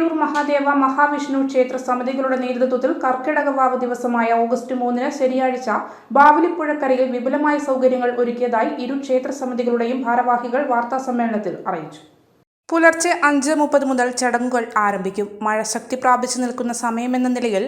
കീഴൂർ മഹാദേവ മഹാവിഷ്ണു ക്ഷേത്ര സമിതികളുടെ നേതൃത്വത്തിൽ കർക്കിടക വാവ് ദിവസമായ ഓഗസ്റ്റ് മൂന്നിന് ശനിയാഴ്ച ബാവലിപ്പുഴക്കരയിൽ വിപുലമായ സൗകര്യങ്ങൾ ഒരുക്കിയതായി ഇരു ക്ഷേത്ര സമിതികളുടെയും ഭാരവാഹികൾ വാർത്താസമ്മേളനത്തിൽ അറിയിച്ചു. പുലർച്ചെ അഞ്ച് മുപ്പത് മുതൽ ചടങ്ങുകൾ ആരംഭിക്കും. മഴ ശക്തി പ്രാപിച്ചു നിൽക്കുന്ന സമയമെന്ന നിലയിൽ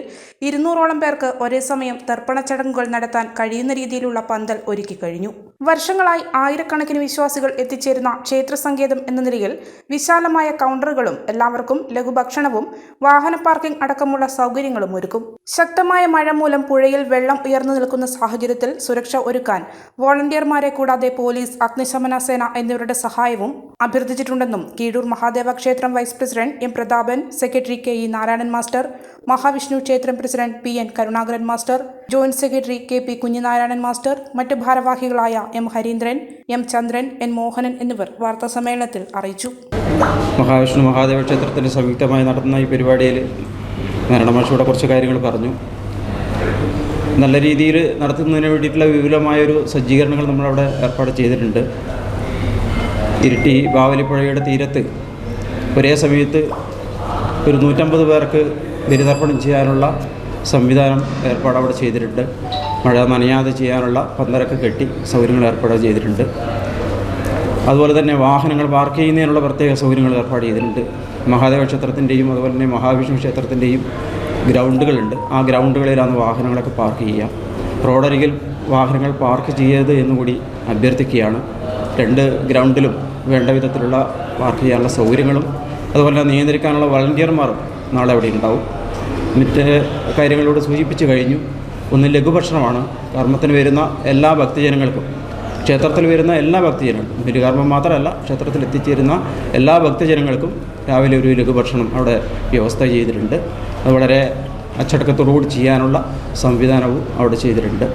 ഇരുന്നൂറോളം പേർക്ക് ഒരേ സമയം തർപ്പണ ചടങ്ങുകൾ നടത്താൻ കഴിയുന്ന രീതിയിലുള്ള പന്തൽ ഒരുക്കി കഴിഞ്ഞു. വർഷങ്ങളായി ആയിരക്കണക്കിന് വിശ്വാസികൾ എത്തിച്ചേരുന്ന ക്ഷേത്ര സങ്കേതം എന്ന നിലയിൽ വിശാലമായ കൗണ്ടറുകളും എല്ലാവർക്കും ലഘുഭക്ഷണവും വാഹന പാർക്കിംഗ് അടക്കമുള്ള സൗകര്യങ്ങളും ഒരുക്കും. ശക്തമായ മഴ മൂലം പുഴയിൽ വെള്ളം ഉയർന്നു നിൽക്കുന്ന സാഹചര്യത്തിൽ സുരക്ഷ ഒരുക്കാൻ വോളണ്ടിയർമാരെ കൂടാതെ പോലീസ് അഗ്നിശമന സേന എന്നിവരുടെ സഹായവും അഭ്യർത്ഥിച്ചിട്ടുണ്ടെന്നും കീഴൂർ മഹാദേവ ക്ഷേത്രം vice president M Prathapan secretary K E Narayanan master Mahavishnu ക്ഷേത്രം president P N Karunakaran master joint secretary K P Kunhinarayanan master മറ്റ് ഭാരവാഹികളായ M Harindran M Chandran N Mohanan എന്നിവർ വാർത്താസമ്മേളനത്തിൽ അറിയിച്ചു. മഹാവിഷ്ണു മഹാദേവ ക്ഷേത്രത്തിന് സംയുക്തമായി നടത്തുന്ന ഈ പരിപാടിയിൽ നാരായണമാഷിയുടെ കുറച്ച് കാര്യങ്ങൾ പറഞ്ഞു. നല്ല രീതിയിൽ നടത്തുന്നതിന് വേണ്ടിയിട്ടുള്ള വിപുലമായൊരു സജ്ജീകരണങ്ങൾ നമ്മളവിടെ ഏർപ്പാട് ചെയ്തിട്ടുണ്ട്. ഇരിട്ടി ബാവലിപ്പുഴയുടെ തീരത്ത്. ഒരേ സമയത്ത് ഒരു നൂറ്റമ്പത് പേർക്ക് ബലിതർപ്പണം ചെയ്യാനുള്ള സംവിധാനം ഏർപ്പാട് അവിടെ ചെയ്തിട്ടുണ്ട്. മഴ നനയാതെ ചെയ്യാനുള്ള പന്തലൊക്കെ കെട്ടി സൗകര്യങ്ങൾ ഏർപ്പാട് ചെയ്തിട്ടുണ്ട്. അതുപോലെ തന്നെ വാഹനങ്ങൾ പാർക്ക് ചെയ്യുന്നതിനുള്ള പ്രത്യേക സൗകര്യങ്ങൾ ഏർപ്പാട് ചെയ്തിട്ടുണ്ട്. മഹാദേവ ക്ഷേത്രത്തിന്റെയും അതുപോലെ തന്നെ മഹാവിഷ്ണു ക്ഷേത്രത്തിന്റെയും ഗ്രൗണ്ടുകളുണ്ട്. ആ ഗ്രൗണ്ടുകളിലാണ് വാഹനങ്ങളൊക്കെ പാർക്ക് ചെയ്യുക. റോഡരികിൽ വാഹനങ്ങൾ പാർക്ക് ചെയ്യരുത് എന്നുകൂടി അഭ്യർത്ഥിക്കുകയാണ്. രണ്ട് ഗ്രൗണ്ടിലും വേണ്ട വിധത്തിലുള്ള പാർക്ക് ചെയ്യാനുള്ള സൗകര്യങ്ങളും അതുപോലെ നിയന്ത്രിക്കാനുള്ള വളണ്ടിയർമാരും നാളെ അവിടെ ഉണ്ടാവും. മറ്റ് കാര്യങ്ങളോട് സൂചിപ്പിച്ചു കഴിഞ്ഞു. ഒന്ന് ലഘുഭക്ഷണമാണ്. കർമ്മത്തിന് വരുന്ന എല്ലാ ഭക്തജനങ്ങൾക്കും ക്ഷേത്രത്തിൽ വരുന്ന എല്ലാ ഭക്തജനങ്ങൾക്കും ഗുരുകർമ്മം മാത്രമല്ല ക്ഷേത്രത്തിൽ എത്തിച്ചേരുന്ന എല്ലാ ഭക്തജനങ്ങൾക്കും രാവിലെ ഒരു ലഘുഭക്ഷണം അവിടെ വ്യവസ്ഥ ചെയ്തിട്ടുണ്ട്. അത് വളരെ അച്ചടക്കത്തോടുകൂടി ചെയ്യാനുള്ള സംവിധാനവും അവിടെ ചെയ്തിട്ടുണ്ട്.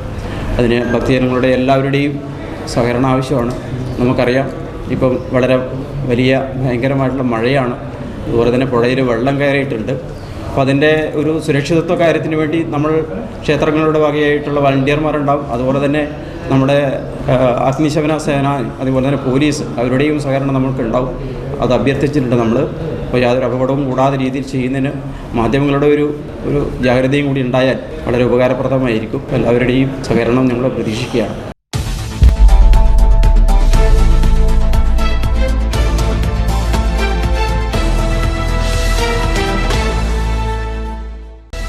അതിന് ഭക്തജനങ്ങളുടെ എല്ലാവരുടെയും സഹകരണം ആവശ്യമാണ്. നമുക്കറിയാം ഇപ്പം വളരെ വലിയ ഭയങ്കരമായിട്ടുള്ള മഴയാണ്. അതുപോലെ തന്നെ പുഴയിൽ വെള്ളം കയറിയിട്ടുണ്ട്. അപ്പോൾ അതിന്റെ ഒരു സുരക്ഷിതത്വ കാര്യത്തിന് വേണ്ടി നമ്മൾ ക്ഷേത്രങ്ങളുടെ വകയായിട്ടുള്ള വളണ്ടിയർമാരുണ്ടാവും. അതുപോലെ തന്നെ നമ്മുടെ അഗ്നിശമന സേന അതുപോലെ തന്നെ പോലീസ് അവരുടെയും സഹകരണം നമുക്ക് ഉണ്ടാവും അത് അഭ്യർത്ഥിച്ചിട്ടുണ്ട് നമ്മൾ അപ്പോൾ യാതൊരു അപകടവും കൂടാതെ രീതിയിൽ ചെയ്യുന്നതിന് മാധ്യമങ്ങളുടെ ഒരു ഒരു ജാഗ്രതയും കൂടി ഉണ്ടായാൽ വളരെ ഉപകാരപ്രദമായിരിക്കും. എല്ലാവരുടെയും സഹകരണം ഞങ്ങൾ പ്രതീക്ഷിക്കുകയാണ്.